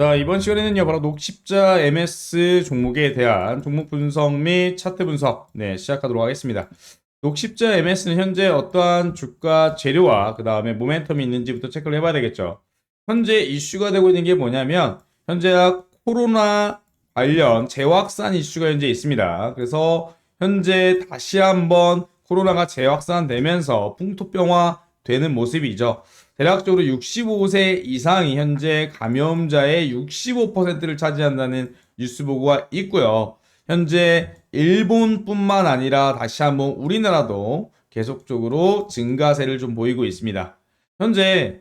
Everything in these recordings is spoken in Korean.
자, 이번 시간에는요, 바로 녹십자 MS 종목에 대한 종목 분석 및 차트 분석, 네, 시작하도록 하겠습니다. 녹십자 MS는 현재 어떠한 주가 재료와 그 다음에 모멘텀이 있는지부터 체크를 해봐야 되겠죠. 현재 이슈가 되고 있는 게 뭐냐면, 현재 코로나 관련 재확산 이슈가 현재 있습니다. 그래서 현재 다시 한번 코로나가 재확산되면서 풍토병화 되는 모습이죠. 대략적으로 65세 이상이 현재 감염자의 65%를 차지한다는 뉴스 보고가 있고요. 현재 일본뿐만 아니라 다시 한번 우리나라도 계속적으로 증가세를 좀 보이고 있습니다. 현재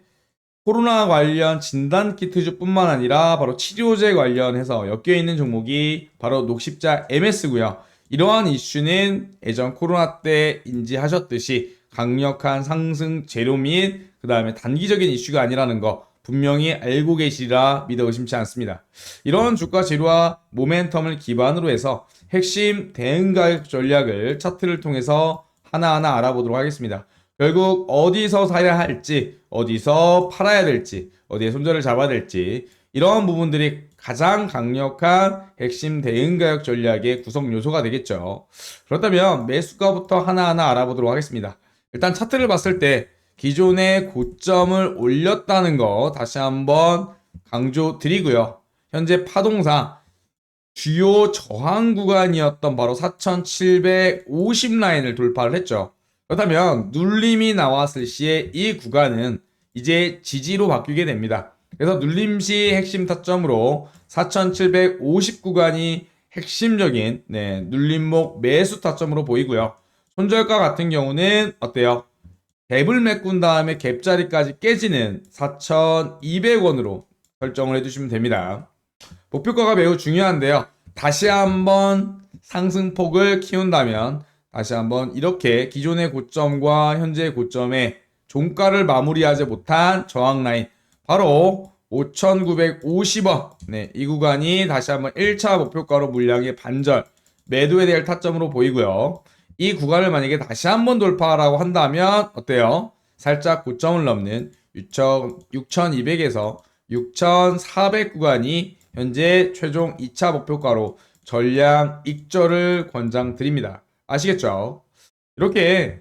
코로나 관련 진단 키트주뿐만 아니라 바로 치료제 관련해서 엮여 있는 종목이 바로 녹십자 MS고요. 이러한 이슈는 예전 코로나 때 인지하셨듯이 강력한 상승 재료 및 그 다음에 단기적인 이슈가 아니라는 거 분명히 알고 계시리라 믿어 의심치 않습니다. 이런 주가 재료와 모멘텀을 기반으로 해서 핵심 대응 가격 전략을 차트를 통해서 하나하나 알아보도록 하겠습니다. 결국 어디서 사야 할지, 어디서 팔아야 될지, 어디에 손절을 잡아야 될지 이러한 부분들이 가장 강력한 핵심 대응 가격 전략의 구성 요소가 되겠죠. 그렇다면 매수가부터 하나하나 알아보도록 하겠습니다. 일단 차트를 봤을 때 기존의 고점을 올렸다는 거 다시 한번 강조 드리고요. 현재 파동상 주요 저항 구간이었던 바로 4750 라인을 돌파를 했죠. 그렇다면 눌림이 나왔을 시에 이 구간은 이제 지지로 바뀌게 됩니다. 그래서 눌림 시 핵심 타점으로 4750 구간이 핵심적인 네, 눌림목 매수 타점으로 보이고요. 손절가 같은 경우는 어때요? 갭을 메꾼 다음에 갭자리까지 깨지는 4,200원으로 설정을 해주시면 됩니다. 목표가가 매우 중요한데요. 다시 한번 상승폭을 키운다면 다시 한번 이렇게 기존의 고점과 현재의 고점의 종가를 마무리하지 못한 저항 라인 바로 5,950원 네, 이 구간이 다시 한번 1차 목표가로 물량의 반절 매도에 대한 타점으로 보이고요. 이 구간을 만약에 다시 한번 돌파라고 한다면 어때요? 살짝 고점을 넘는 6,200에서 6,400 구간이 현재 최종 2차 목표가로 전량 익절을 권장드립니다. 아시겠죠? 이렇게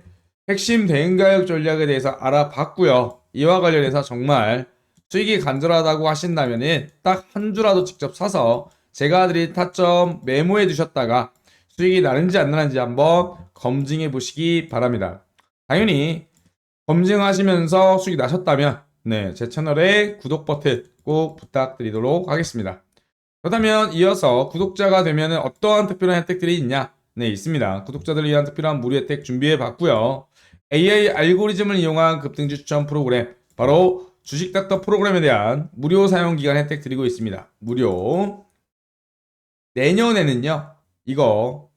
핵심 대응가격 전략에 대해서 알아봤고요. 이와 관련해서 정말 수익이 간절하다고 하신다면 딱 한 주라도 직접 사서 제가 드린 타점 메모해 두셨다가 수익이 나는지 안 나는지 한번 검증해 보시기 바랍니다. 당연히 검증하시면서 수익이 나셨다면 네, 제 채널에 구독 버튼 꼭 부탁드리도록 하겠습니다. 그렇다면 이어서 구독자가 되면 어떠한 특별한 혜택들이 있냐? 네, 있습니다. 구독자들을 위한 특별한 무료 혜택 준비해 봤고요. AI 알고리즘을 이용한 급등주 추천 프로그램, 바로 주식닥터 프로그램에 대한 무료 사용 기간 혜택 드리고 있습니다. 무료. 내년에는요, 이거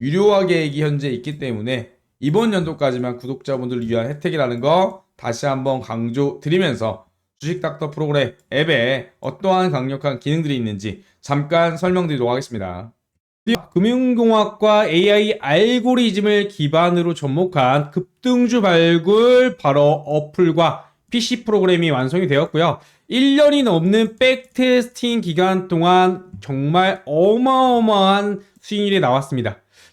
유료화 계 획이 현재 있기 때문에 이번 연도까지만 구독자분들을 위한 혜택이라는 거 다시 한번 강조 드리면서 주식닥터 프로그램 앱에 어떠한 강력한 기능들이 있는지 잠깐 설명드리도록 하겠습니다. 금융공학과 AI 알고리즘을 기반으로 접목한 급등주 발굴 바로 어플과 PC 프로그램이 완성이 되었고요. 1년이 넘는 백테스팅 기간 동안 정말 어마어마한 수익률이 나왔습니다.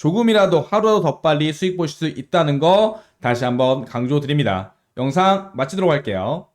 조금이라도 하루 더 빨리 수익 보실 수 있다는 거 다시 한번 강조드립니다. 영상 마치도록 할게요.